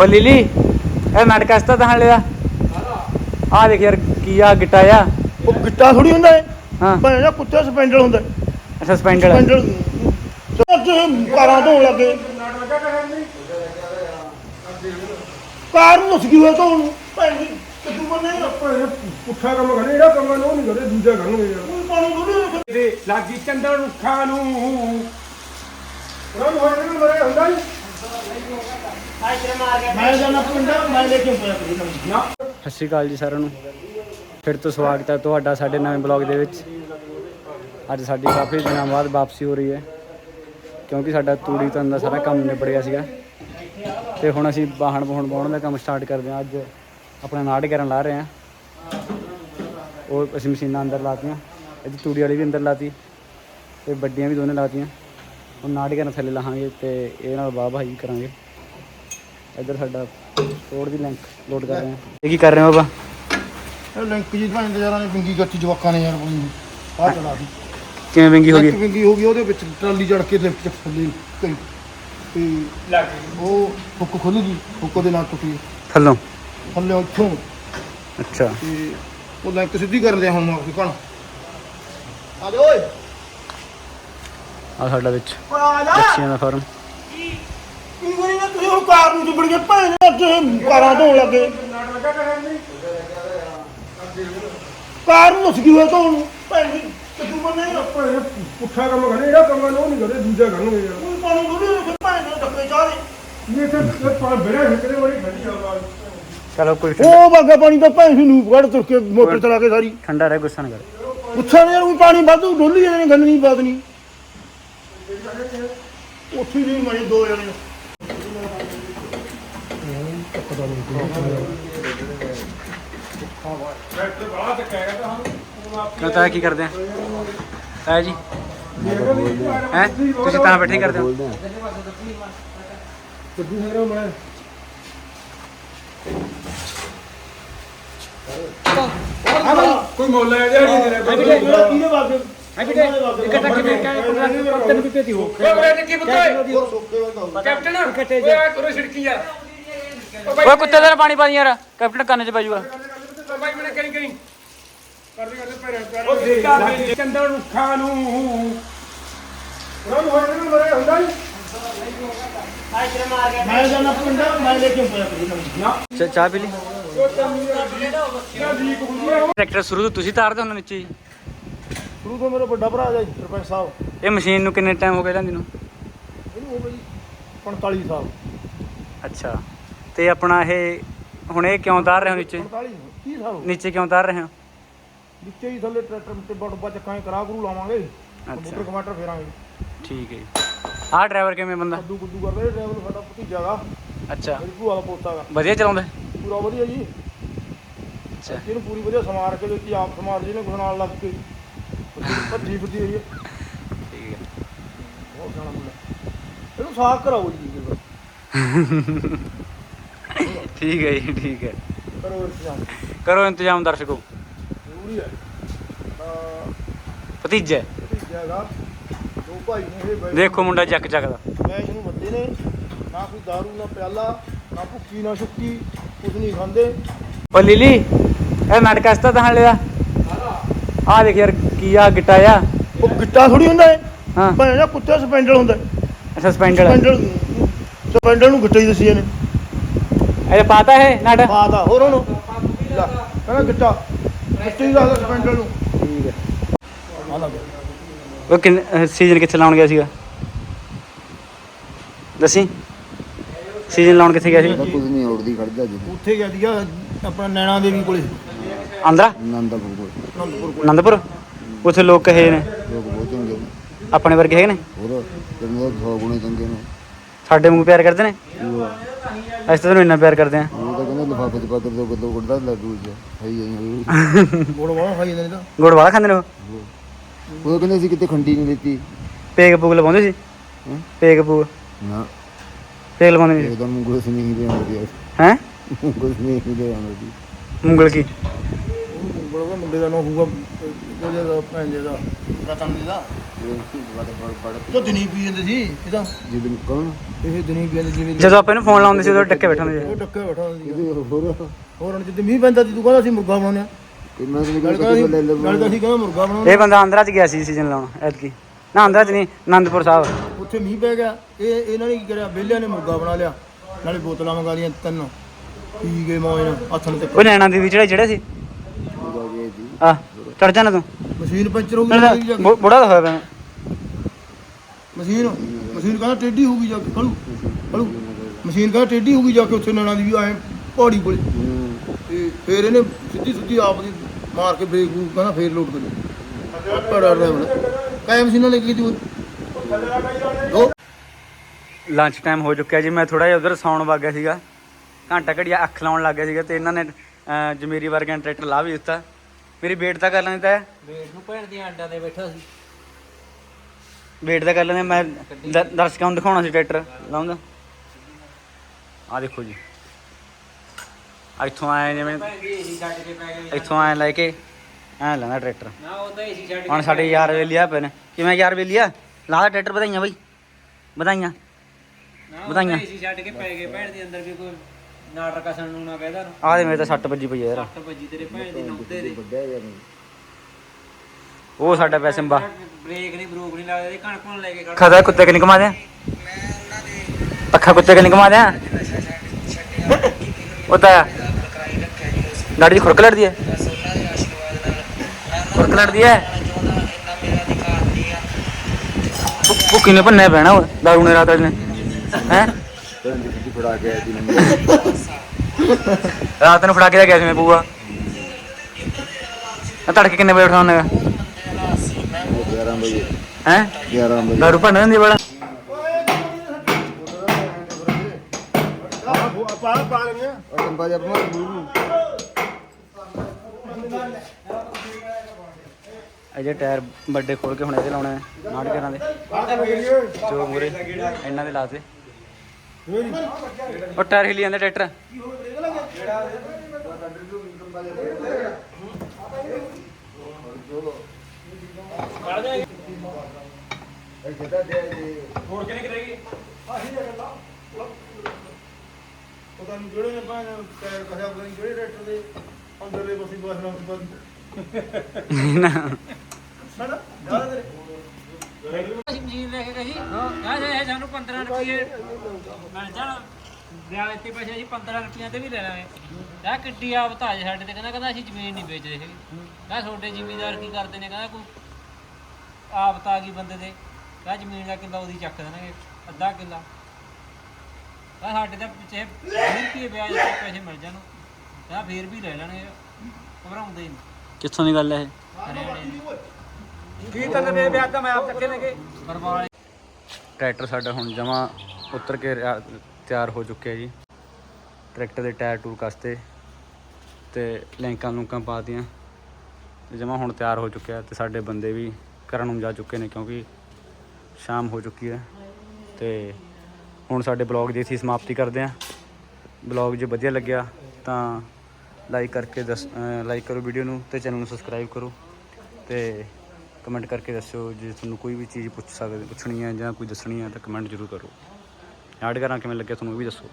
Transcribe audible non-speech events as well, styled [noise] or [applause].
ਓ Lily ਇਹ ਨਾਟਕ ਹਸਤਾ ਤਾਂ ਦਾ। ਆ ਦੇਖ ਯਾਰ ਕੀ ਆ ਗਿੱਟਾ ਆ। ਉਹ ਗਿੱਟਾ ਥੋੜੀ ਹੁੰਦਾ ਹੈ ਹਾਂ। ਭਾਵੇਂ ਨਾ ਕੁੱਤੇ ਸਪੈਂਡਲ ਹੁੰਦਾ। ਅੱਛਾ ਸਪੈਂਡਲ। ਸਪੈਂਡਲ। ਸੱਚ ਕਾਰਾਂ ਧੋਣ ਲੱਗੇ। ਕਾਰ ਨੂੰ ਨੁਸ ਗਈ ਹੋਇਆ ਤਾਂ ਹੁਣ। ਭੈਣ ਜੀ ਕਿੱਦੂ ਬੰਨੇ ਨਾ ਪੁੱਠਾ ਕੰਮ ਕਰੇ ਜਿਹੜਾ ਕੰਮ ਉਹ ਨਹੀਂ ਕਰੇ ਦੂਜਾ ਕਰਨਗੇ ਯਾਰ। ਕੋਈ ਪਾਣੀ ਥੋੜੀ ਤੇ ਲਾਗੀ ਚੰਦਨ ਰੁੱਖਾਂ ਨੂੰ। ਉਹਨਾਂ ਨੂੰ ਹੋਏ ਨਾ ਮਰੇ ਹੁੰਦਾ ਨਹੀਂ ਮੈਂ ਜਾਣਾ ਪਿੰਡਾਂ ਮੈਂ ਲੈ ਕੇ ਆਇਆ ਨਾ ਸਤਿ ਸ਼੍ਰੀ ਅਕਾਲ ਜੀ ਸਾਰਿਆਂ ਨੂੰ। ਫਿਰ ਤੋਂ ਸਵਾਗਤ ਹੈ ਤੁਹਾਡਾ ਸਾਡੇ ਨਵੇਂ ਬਲੌਗ ਦੇ ਵਿੱਚ। ਅੱਜ ਸਾਡੀ ਕਾਫੀ ਦਿਨਾਂ ਬਾਅਦ ਵਾਪਸੀ ਹੋ ਰਹੀ ਹੈ, ਕਿਉਂਕਿ ਸਾਡਾ ਤੂੜੀ ਤੋਂ ਦਾ ਸਾਰਾ ਕੰਮ ਨਿਬੜ ਗਿਆ ਸੀਗਾ। ਤੇ ਹੁਣ ਅਸੀਂ ਬਾਹਣ ਬੂਹਣ ਬਾਉਣ ਦਾ ਕੰਮ ਸਟਾਰਟ ਕਰਦੇ ਹਾਂ। ਅੱਜ ਆਪਣਾ ਨਾੜ ਕਰਨ ਲਾ ਰਹੇ ਹਾਂ। ਉਹ ਅਸੀਂ ਮਸ਼ੀਨਾਂ ਅੰਦਰ ਲਾਤੀਆਂ, ਇਹਦੀ ਤੂੜੀ ਵਾਲੀ ਵੀ ਅੰਦਰ ਲਾਤੀ, ਤੇ ਵੱਡੀਆਂ ਵੀ ਦੋਨੇ ਲਾਤੀਆਂ। ਹੁਣ ਨਾੜ ਕਰਨ ਥੱਲੇ ਲਾਹਾਂਗੇ ਤੇ ਇਹ ਨਾਲ ਵਾਹ ਵਾਹੀ ਕਰਾਂਗੇ। ਇੱਧਰ ਸਾਡਾ ਰੋਡ ਦੀ ਲਿੰਕ ਲੋਡ ਕਰ ਰਹੇ ਹਾਂ। ਇਹ ਕੀ ਕਰ ਰਹੇ ਹੋ ਬਾਬਾ ਇਹ ਲਿੰਕ ਜੀ ਭਾਂ ਯਾਰਾਂ ਨੇ ਪਿੰਗੀ ਗੱਟੀ ਜਵਾਕਾਂ ਨੇ ਯਾਰ ਕੋਈ ਆਹ ਚਲਾ ਦੀ। ਕਿਵੇਂ ਵਿੰਗੀ ਹੋ ਇੱਕ ਗਈ ਪਿੰਗੀ ਹੋ ਗਈ ਉਹਦੇ ਵਿੱਚ ਟਰਾਲੀ ਜੜ ਕੇ ਲਿਫਟ ਚ ਥੱਲੇ ਕਰੀ ਤੇ ਉਹ ਹੁੱਕ ਖੁੱਲ ਗਈ ਹੁੱਕ ਦੇ ਨਾਲ ਟੁੱਟੀ ਥੱਲੋਂ? ਥੱਲੇ ਇੱਥੋਂ। ਅੱਛਾ। ਤੇ ਉਹ ਲਿੰਕ ਸਿੱਧੀ ਕਰ ਲਿਆ ਹੁਣ ਆਪਣੀ ਕਣ ਆ ਜਾ ਓਏ। ਆ ਸਾਡਾ ਵਿੱਚ। ਆ ਜਾ। ਬੱਚਿਆਂ ਦਾ ਫਾਰਮ ਕਰੀ ਨਾ ਤੁਸੀਂ ਉਹ ਕਾਰ ਨੂੰ ਚੁੱਬੜ ਕੇ ਭੈਣ ਅੱਜ ਕਾਰਾਂ ਧੋਣ ਲੱਗੇ। ਕਾਰ ਨੂੰ ਨੁਸ ਗਈ ਹੋਇਆ ਤਾਂ ਹੁਣ ਭੈਣ ਜੀ ਕਿੱਦੂ ਬੰਨੇ ਨਾ ਪੁੱਠਾ ਕੰਮ ਕਰੇ ਜਿਹੜਾ ਕੰਮ ਉਹ ਨਹੀਂ ਕਰੇ ਦੂਜਾ ਕਰਨਗੇ ਯਾਰ। ਕੋਈ ਪਾਣੀ ਥੋੜੀ ਨਾ ਭੈਣ ਦੇ ਡੱਕੇ ਚਾਹ ਦੇ। ਇਹ ਤੇ ਪਾ ਬੜਾ ਹਿੱਕਰੇ ਵਾਲੀ ਖੜੀ ਆਵਾਜ਼ ਚਲੋ ਕੋਈ ਉਹ ਬਾਗਾ ਪਾਣੀ ਤਾਂ ਭੈਣ ਨੂੰ ਵੜ ਤੁਰ ਕੇ ਮੋਟਰ ਚਲਾ ਕੇ ਸਾਰੀ। ਠੰਡਾ ਰਹਿ ਗੁੱਸਾ ਨਾ ਕਰ। ਉੱਥੇ ਨੇ ਕੋਈ ਪਾਣੀ ਵਾਧੂ ਡੋਲੀ ਜਾਂਦੇ ਨੇ ਗੱਲ ਨਹੀਂ ਬਾਤ ਨਹੀਂ ਉੱਥੇ ਵੀ ਮਣੀ ਦੋ ਜਣੇ। ਟਰੈਕਟਰ ਬੜਾ ਧੱਕੇਗਾ ਤਾਂ ਹੁਣ ਕਿਉਂ ਤਾਂ ਕੀ ਕਰਦੇ ਆ ਹੈ ਜੀ ਹੈ ਤੁਸੀਂ ਤਾਂ ਬੈਠੇ ਹੀ ਕਰਦੇ ਹੋ ਕੱਦੂ ਓਏ ਕੁੱਤੇ ਦਾ ਪਾਣੀ ਪਾ ਦੀ ਯਾਰ ਕੈਪਟਨ ਕੰਨ 'ਚ ਪੈ ਜਾਊਗਾ ਬਾਈ ਮੈਨੇ ਕਰੀ ਕਰੀ। ਕਰਦੇ ਕਰਦੇ ਪੈਰ ਉਹ ਦੇਖਾ ਚੰਦਨ ਰੁੱਖਾਂ ਨੂੰ ਉਹਨਾਂ ਨੂੰ। ਹੋਏ ਨਾ ਮਰੇ ਹੁੰਦਾ ਨਹੀਂ। ਮੈਂ ਜਾਣਾ ਪਿੰਡਾਂ ਮੈਂ ਲੈ ਕੇ ਆਇਆ ਕਰੀ ਨਵੀਂ। ਨਾ। ਚ- ਚਾਹ ਪੀ ਲਈ? ਟਰੈਕਟਰ ਸ਼ੁਰੂ ਤੋਂ ਤੁਸੀਂ ਤਾਰਦੇ ਹੋ ਨੀਚੇ ਸ਼ੁਰੂ ਤੋਂ ਮੇਰਾ ਵੱਡਾ ਭਰਾ ਜੀ ਸਰਪੰਚ ਸਾਹਿਬ। ਇਹ ਮਸ਼ੀਨ ਨੂੰ ਕਿੰਨੇ ਟਾਈਮ ਹੋ ਗਿਆ ਲੈਂਦੀ ਨੂੰ? ਇਹਨੂੰ ਹੋ ਗਈ 45 ਸਾਲ। ਅੱਛਾ। ਤੇ ਆਪਣਾ ਇਹ ਹੁਣ ਇਹ ਕਿਉਂ ਤਾਰ ਰਹੇ ਹੋ ਨੀਚੇ? 45 30 ਸਾਲ ਹੋ ਗਏ। ਨੀਚੇ ਕਿਉਂ ਤਾਰ ਰਹੇ ਹੋ? ਵਿੱਚੇ ਹੀ ਥੱਲੇ ਟਰੈਕਟਰ ਤੇ ਬੜ ਬੱਚ ਚੱਕਾਂ ਕਰਾ ਕਰੂ ਲਾਵਾਂਗੇ। ਕੰਪਿਊਟਰ ਕਮਾਟਰ ਫੇਰਾਂਗੇ। ਠੀਕ ਹੈ ਜੀ। ਆਹ ਡਰਾਈਵਰ ਕਿਵੇਂ ਬੰਦਾ? ਕੱਦੂ ਕੁੱਦੂ ਕਰਦੇ ਡਰਾਈਵਰ ਸਾਡਾ ਭਤੀਜਾ ਗਾ। ਅੱਛਾ। ਮੇਰੀ ਭੂਆ ਦਾ ਪੋਤਾ ਗਾ। ਵਧੀਆ ਚਲਾਉਂਦਾ? ਪੂਰਾ ਵਧੀਆ ਜੀ। ਅੱਛਾ। ਇਹਨੂੰ ਪੂਰੀ ਵਧੀਆ ਸਮਾਰ ਕੇ ਦਿੱਤੀ ਆਪ ਸਮਾਰ ਜੀ ਨੇ ਕੁਛ ਨਾਲ ਲੱਗ ਕੇ। ਭੱਜੀ ਭੱਜੀ ਹੋਈ ਹੈ। ਠੀਕ ਹੈ। ਬਹੁਤ ਸੋਹਣਾ ਮੁੰਡਾ। ਇਹਨੂੰ ਸਾਫ਼ ਕਰਾਓ ਜੀ ਜੀ। [laughs] ਠੀਕ ਹੈ ਜੀ ਠੀਕ ਹੈ। ਕਰੋ ਇੰਤਜ਼ਾਮ ਕਰੋ ਇੰਤਜ਼ਾਮ ਦਰਸ਼ਕੋ। ਜ਼ਰੂਰੀ ਹੈ ਭਤੀਜਾ। ਭਤੀਜਾ ਗਾ ਦੋ ਭਾਈ ਨੇ ਇਹ ਦੇਖੋ ਮੁੰਡਾ ਚੱਕ ਚੱਕਦਾ। ਮੈਚ ਨੂੰ ਵੱਡੇ ਨੇ ਨਾ ਕੋਈ ਦਾਰੂ ਨਾ ਪਿਆਲਾ ਨਾ ਭੁੱਕੀ ਨਾ ਸੁੱਕੀ ਕੁਝ ਨਹੀਂ ਖਾਂਦੇ। ਓ ਲਿਲੀ ਇਹ ਨਾਟਕ ਹਸਤਾ ਤਾਂ ਹਲੇ ਦਾ? ਆ ਦੇਖ ਯਾਰ ਕੀ ਆ ਗਿੱਟਾ ਆ ਉਹ ਗਿੱਟਾ ਥੋੜੀ ਹੁੰਦਾ ਹੈ ਹਾਂ। ਭਾਵੇਂ ਨਾ ਕੁੱਤੇ ਸਪੈਂਡਲ ਹੁੰਦਾ। ਅੱਛਾ ਸਪੈਂਡਲ। ਸਪੈਂਡਲ ਸਪੈਂਡਲ ਨੂੰ ਗਿੱਟਾ ਹੀ ਦੱਸੀ ਨੇ ਇਹ ਪਾਤਾ ਹੈ ਨਾਟ? ਪਾਤਾ ਹੋਰ ਉਹਨੂੰ। ਲੈ ਕਹਿੰਦਾ ਗਿੱਟਾ। ਦੱਸਦਾ ਸਪੈਂਡਲ ਨੂੰ ਠੀਕ ਹੈ ਆ ਲੱਗ ਉਹ ਕਿੰਨ ਸੀਜ਼ਨ ਕਿੱਥੇ ਲਾਉਣ ਗਿਆ ਸੀਗਾ? ਦੱਸੀ। ਸੀਜ਼ਨ ਲਾਉਣ ਕਿੱਥੇ ਗਿਆ ਸੀ ਕੁਝ ਨਹੀਂ ਉੜਦੀ ਖੜਦਾ ਜੀ। ਉੱਥੇ ਗਿਆ ਸੀਗਾ ਆਪਣਾ ਨੈਣਾ ਦੇਵੀ ਕੋਲੇ। ਆਂਧਰਾ? ਨੰਦਪੁਰ ਕੋਲ। ਆਨੰਦਪੁਰ ਉੱਥੇ ਲੋਕ ਕਹੇ ਨੇ? ਲੋਕ ਬਹੁਤ ਚੰਗੇ ਨੇ। ਆਪਣੇ ਵਰਗੇ ਹੈਗੇ ਨੇ? ਹੋਰ ਕਿੰਨੇ ਸੌ ਗੁਣੇ ਚੰਗੇ ਨੇ। ਸਾਡੇ ਵਾਂਗੂ ਪਿਆਰ ਕਰਦੇ ਨੇ? ਅਸੀਂ ਤਾਂ ਤੈਨੂੰ ਇੰਨਾ ਪਿਆਰ ਕਰਦੇ ਆ ਉਹ ਤਾਂ ਕਹਿੰਦੇ ਲਿਫਾਫੇ ਚ ਪਾ ਕੇ ਦੋ ਕਿਲੋ ਗੁੜਦਾ ਲੱਡੂ ਚ। ਹੈ ਹੀ ਹੈ ਗੋੜ ਵਾਲਾ ਖਾਈ ਜਾਂਦੇ ਨੇ ਤਾਂ। ਗੁੜ ਵਾਲਾ ਖਾਂਦੇ ਨੇ ਉਹ? ਉਹ ਕਹਿੰਦੇ ਸੀ ਕਿਤੇ ਖੰਡੀ ਨਹੀਂ ਦਿੱਤੀ। ਪੇਗ ਪੂਗ ਲਵਾਉਂਦੇ ਸੀ? ਹੈਂ? ਪੇਗ ਪੂਗ। ਨਾ। ਪੇਗ ਲਵਾਉਂਦੇ ਨਹੀਂ ਇੱਕਦਮ ਗੁਰਸ ਨਹੀਂ ਦੇ ਆਉਂਦੀ ਹੈ? ਗੁਰਸ ਨਹੀਂ ਦੇ ਆਉਂਦੀ ਮੁੰਗਲ ਕੀ? ਬੜਾ ਮੁੰਡੇ ਦਾ ਨਾਮ ਹੋਊਗਾ ਉਹਦੇ ਦਾ ਭੈਣ ਜੀ ਦਾ। ਰਤਨ ਜੀ ਦਾ? ਤਾਂ ਦਿਨੀ ਪੀ ਜਾਂਦੇ ਸੀ ਇਹ ਤਾਂ ਜਿੱਦਨ ਕੌਣ? ਇਹ ਦਿਨੀ ਪੀ ਜਾਂਦੇ ਜਿਵੇਂ ਜਦੋਂ ਆਪਾਂ ਇਹਨੂੰ ਫੋਨ ਲਾਉਂਦੇ ਸੀ ਉਦੋਂ ਟੱਕੇ ਬੈਠਾ ਹੁੰਦੇ ਉਹ ਟੱਕੇ ਬੈਠਾ ਹੁੰਦਾ ਸੀ। ਇਹਦੇ ਹੋਰ? ਹੋਰ ਹੁਣ ਜਿੱਦ ਮੀਂਹ ਪੈਂਦਾ ਸੀ ਤੂੰ ਕਹਿੰਦਾ ਸੀ ਮੁਰਗਾ ਬਣਾਉਣੇ ਆ। ਤੇ ਮੈਂ ਤਾਂ ਗੱਲ ਨਿਕਲ ਕਹਿੰਦਾ ਸੀ ਕੇ ਲੈ ਲੈ ਗੱਲ ਤਾਂ ਸੀ ਕਹਿੰਦਾ ਮੁਰਗਾ ਬਣਾਉਣਾ ਇਹ ਬੰਦਾ ਆਂਧਰਾ ਚ ਗਿਆ ਸੀ ਸੀਜ਼ਨ ਲਾਉਣ ਐਤਕੀ। ਨਾ ਆਂਧਰਾ ਚ ਨਹੀਂ ਆਨੰਦਪੁਰ ਸਾਹਿਬ। ਉੱਥੇ ਮੀਂਹ ਪੈ ਗਿਆ। ਇਹ ਇਹਨਾਂ ਨੇ ਕੀ ਕਰਿਆ? ਬੇਲਿਆਂ ਨੇ ਮੁਰਗਾ ਬਣਾ ਲਿਆ। ਨਾਲੇ ਬੋਤਲਾਂ ਮੰਗਾ ਲਈਆਂ ਤਿੰਨ। ਪੀ ਗਏ ਮੌਜ ਨਾਲ ਹੱਥ ਨੂੰ ਤੇ ਉਹ ਨੈਣਾ ਦੀ ਵੀ ਸੀ? ਗਏ ਜੀ। ਆ ਚੜ ਜਾਣਾ ਤੂੰ। ਮਸ਼ੀਨ ਪੰਚਰ ਹੋ ਗਈ ਨਾਲੇ ਜਾ। ਕੇ। ਬੁ- ਬੁੜਾ ਤਾਂ ਹੋਇਆ ਪਿਆ। ਮਸ਼ੀਨ ਮਸ਼ੀਨ ਕਹਿੰਦਾ ਟੇਢੀ ਹੋ ਗਈ ਜਾ ਕੇ ਕਲੂ ਕਲੂ ਮਸ਼ੀਨ ਕਹਿੰਦਾ ਟੇਢੀ ਹੋ ਗਈ ਜਾ ਕੇ ਉੱਥੇ ਨੈਣਾ ਦੀ ਵੀ ਆਏ ਪਹਾੜੀ ਕੋਲੇ। ਤੇ ਫੇਰ ਇਹਨੇ ਸਿੱਧੀ ਸਿੱਧੀ ਆਪ ਦੀ ਮਾਰ ਕੇ ਬ੍ਰੇਕ ਬਰੂਕ ਕਹਿੰਦਾ ਫੇਰ ਲੋਡ ਕਰੀ ਬੜਾ ਡਰਾਈਵਰ। ਕਾਇ ਮਸ਼ੀਨਾਂ ਲੈ ਕੇ ਗਈ ਦੋ। ਲੰਚ ਟਾਈਮ ਹੋ ਚੁੱਕਿਆ ਜੀ। ਮੈਂ ਥੋੜਾ ਜਿਹਾ ਉਧਰ ਸੌਣ ਵਗ ਗਿਆ ਸੀਗਾ। ਘੰਟਾ ਘੜੀਆ ਅੱਖ ਲਾਉਣ ਲੱਗ ਗਿਆ ਸੀਗਾ ਤੇ ਇਹਨਾਂ ਨੇ ਅਹ, ਜਮੀਰੀ ਵਰਗਿਆਂ ਟਰੈਕਟਰ ਲਾ ਵੀ ਦਿੱਤਾ। ਮੇਰੀ ਵੇਟ ਤਾਂ ਕਰ ਲੈਂਦੇ ਵੇਟ ਨੂੰ ਭੈਣ ਦੀਆਂ ਅੱਡਾਂ ਤੇ ਬੈਠਾ ਸੀ। ਵੇਟ ਤਾਂ ਕਰ ਲੈਂਦੇ ਮੈਂ ਦ- ਦਰਸ਼ਕਾਂ ਨੂੰ ਦਿਖਾਉਣਾ ਸੀ ਟਰੈਕਟਰ। ਲਾਉਂਦਾ ਆ ਦੇਖੋ ਜੀ। ਇੱਥੋਂ ਆਏ ਜਿਵੇਂ ਭੈਣ ਦੀ ਏਸੀ ਛੱਡ ਕੇ ਪੈ ਗਏ। ਇੱਥੋਂ ਆਏ ਲੈ ਕੇ ਐ ਲੈਣਾ ਟਰੈਕਟਰ। ਨਾ ਉਹ ਤਾਂ ਏਸੀ ਛੱਡ ਹੁਣ ਸਾਡੇ ਯਾਰ ਵੇਲੀਆ ਪਏ ਨੇ। ਕਿਵੇਂ ਯਾਰ ਵੇਲੀਆ ਲਾ ਦਾ ਟਰੈਕਟਰ ਵਧਾਈਆਂ ਬਈ। ਵਧਾਈਆਂ। ਵਧਾਈਆਂ। ਏਸੀ ਛੱਡ ਕੇ ਪੈ ਗਏ। ਭੈਣ ਦੇ ਅੰਦਰ ਵੀ ਕੋਈ ਨਾਟਕ ਕਸਣ ਨੂੰ ਨਾ ਕਹਿਦਾ ਆਹ ਦੇ ਮੇਰੇ ਤਾਂ 6 ਵੱਜੀ ਪਈ ਆ ਯਾਰ। 8 ਵਜੇ ਤੇਰੇ ਭੈਣ ਦੀ ਨੌਤੇ ਦੇ। ਵੱਡਾ ਯਾਰ ਉਹ ਸਾਡਾ ਪੈਸੇ ਬਾ ਬ੍ਰੇਕ ਨਹੀਂ ਬਰੂਕ ਨਹੀਂ ਲੱਗਦੇ ਤੇ ਕਣਕ ਨੂੰ ਲੈ ਕੇ ਖੜ ਖਦਾ ਕੁੱਤੇ ਕਿ ਨਹੀਂ ਕਮਾ ਦਿਆਂ? ਪੱਖਾ ਕੁੱਤੇ ਕਿ ਨਹੀਂ ਕਮਾ ਦਿਆਂ? ਉਹ ਤਾਂ ਗਾੜੀ ਦੀ ਖੁਰਕ ਲੜਦੀ ਹੈ। ਖੁਰਕ ਲੜਦੀ ਹੈ। ਭੁੱਕੀ ਨੇ ਭੰਨੇ ਪੈਣਾ ਉਹ ਦਾਰੂ ਨੇ ਰਾਤ ਨੇ। ਹੈ? ਫੜਾ ਰਾਤ ਨੂੰ ਫੜਾ ਕੇ ਗਿਆ ਸੀ ਮੈਂ ਪੂਆ। ਆ ਤੜਕੇ ਕਿੰਨੇ ਵਜੇ ਉਠਾਉਣਾ ਹੈਗਾ 11 ਵਜੇ। ਹੈ? 11 ਵਜੇ। ਦਾਰੂ ਭੰਨ ਦਿੰਦੀ ਬੜਾ। ਪਾ ਪਾ ਉਹ ਕੰਬਾ ਅਜੇ ਟਾਇਰ ਵੱਡੇ ਖੋਲ ਕੇ ਹੁਣ ਇਹਦੇ ਲਾਉਣੇ ਕਰਾਂ ਦੇ। ਜੋ ਮੂਰੇ ਇਹਨਾਂ ਦੇ ਲਾਤੇ ਉਹ ਟਾਇਰ ਹਿੱਲੀ ਜਾਂਦੇ ਟਰੈਕਟਰ। ਹੋਰ ਕਿਨੇ ਕਰੇਗੀ ਪਤਾ ਨਹੀਂ ਜਿਹੜੇ ਨੇ ਭਾਵੇਂ ਟਾਇਰ ਕਸਿਆ ਪਤਾ ਨਹੀਂ ਜਿਹੜੇ ਟਰੈਕਟਰ ਦੇ ਅੰਦਰਲੇ ਪਾਸੇ ਬਸ ਨਾ। ਬੰਦ ਜ਼ਿਆਦਾ ਤੇਰੇ ਅਸੀਂ ਮਸ਼ੀਨ ਲੈ ਕੇ ਗਏ ਸੀ ਹਾਂ ਜੇ ਸਾਨੂੰ 15 ਰੁਪਏ। ਮਿਲ ਜਾਣ ਵਿਆਹ ਤੇ ਪੈਸੇ ਅਸੀਂ 15 ਰੁਪਈਆਂ ਤੇ ਵੀ ਲੈ ਲਾਂਗੇ। ਆ ਕਿੱਡੀ ਆਪ ਤਾਜ ਸਾਡੇ ਤੇ। ਕਹਿੰਦਾ ਕਹਿੰਦਾ ਅਸੀਂ ਜ਼ਮੀਨ ਨਹੀਂ ਵੇਚਦੇ ਹੈਗੇ। ਮੈਂ ਤੁਹਾਡੇ ਜ਼ਿਮੀਂਦਾਰ ਕੀ ਕਰਦੇ ਨੇ? ਕਹਿੰਦਾ ਕੋਈ ਆਪ ਆ ਗਈ ਬੰਦੇ ਦੇ ਕਹ ਜ਼ਮੀਨ ਦਾ ਕਿੱਲਾ ਉਹਦੀ ਚੱਕ ਦੇਣਗੇ ਅੱਧਾ ਕਿੱਲਾ। ਕਹ ਸਾਡੇ ਤਾਂ ਪਿੱਛੇ 20 ਰੁਪਏ ਵਿਆਜ ਤੇ ਪੈਸੇ ਮਿਲ ਜਾਣ। ਕਹ ਫੇਰ ਵੀ ਲੈ ਲੈਣਗੇ ਘਬਰਾਉਂਦੇ ਨਹੀਂ ਕਿੱਥੋਂ ਦੀ ਗੱਲ ਹੈ ਇਹ? ਹਰਿਆਣੇ ਦੇ। ਕੀ ਤਾਂ ਮੇਰੇ ਵਿਆਹ ਤਾਂ ਮੈਂ ਆਪ ਚੱਕੇ ਨੇਗੇ? ਬਰਵਾਲੇ ਟਰੈਕਟਰ ਸਾਡਾ ਹੁਣ ਜਮਾ ਉਤਰ ਕੇ ਰਿਆ- ਤਿਆਰ ਹੋ ਚੁੱਕਿਆ ਜੀ। ਟਰੈਕਟਰ ਦੇ ਟਾਇਰ ਟੂਰ ਕਸਤੇ ਤੇ ਲੈਂਕਾਂ ਲੂੰਕਾਂ ਪਾਤੀਆਂ ਤੇ ਜਮਾ ਹੁਣ ਤਿਆਰ ਹੋ ਚੁੱਕਿਆ ਤੇ ਸਾਡੇ ਬੰਦੇ ਵੀ ਕਰਨ ਨੂੰ ਜਾ ਚੁੱਕੇ ਨੇ ਕਿਉਂਕਿ ਸ਼ਾਮ ਹੋ ਚੁੱਕੀ ਹੈ। ਤੇ ਹੁਣ ਸਾਡੇ ਬਲੌਗ ਦੀ ਅਸੀਂ ਸਮਾਪਤੀ ਕਰਦੇ ਹਾਂ। ਬਲੌਗ ਜੇ ਵਧੀਆ ਲੱਗਿਆ ਤਾਂ ਲਾਈਕ ਕਰਕੇ ਦੱਸ ਲਾਈਕ ਕਰੋ ਵੀਡੀਓ ਨੂੰ ਤੇ ਚੈਨਲ ਨੂੰ ਸਬਸਕ੍ਰਾਈਬ ਕਰੋ। ਤੇ ਕਮੈਂਟ ਕਰਕੇ ਦੱਸਿਓ, ਜੇ ਤੁਹਾਨੂੰ ਕੋਈ ਵੀ ਚੀਜ਼ ਪੁੱਛ ਸਕਦੇ ਪੁੱਛਣੀ ਹੈ ਜਾਂ ਕੋਈ ਦੱਸਣੀ ਹੈ ਤਾਂ ਕਮੈਂਟ ਜ਼ਰੂਰ ਕਰੋ। ਐਡ ਕਰਾਂ ਕਿਵੇਂ ਲੱਗਿਆ, ਤੁਹਾਨੂੰ ਉਹ ਵੀ ਦੱਸੋ।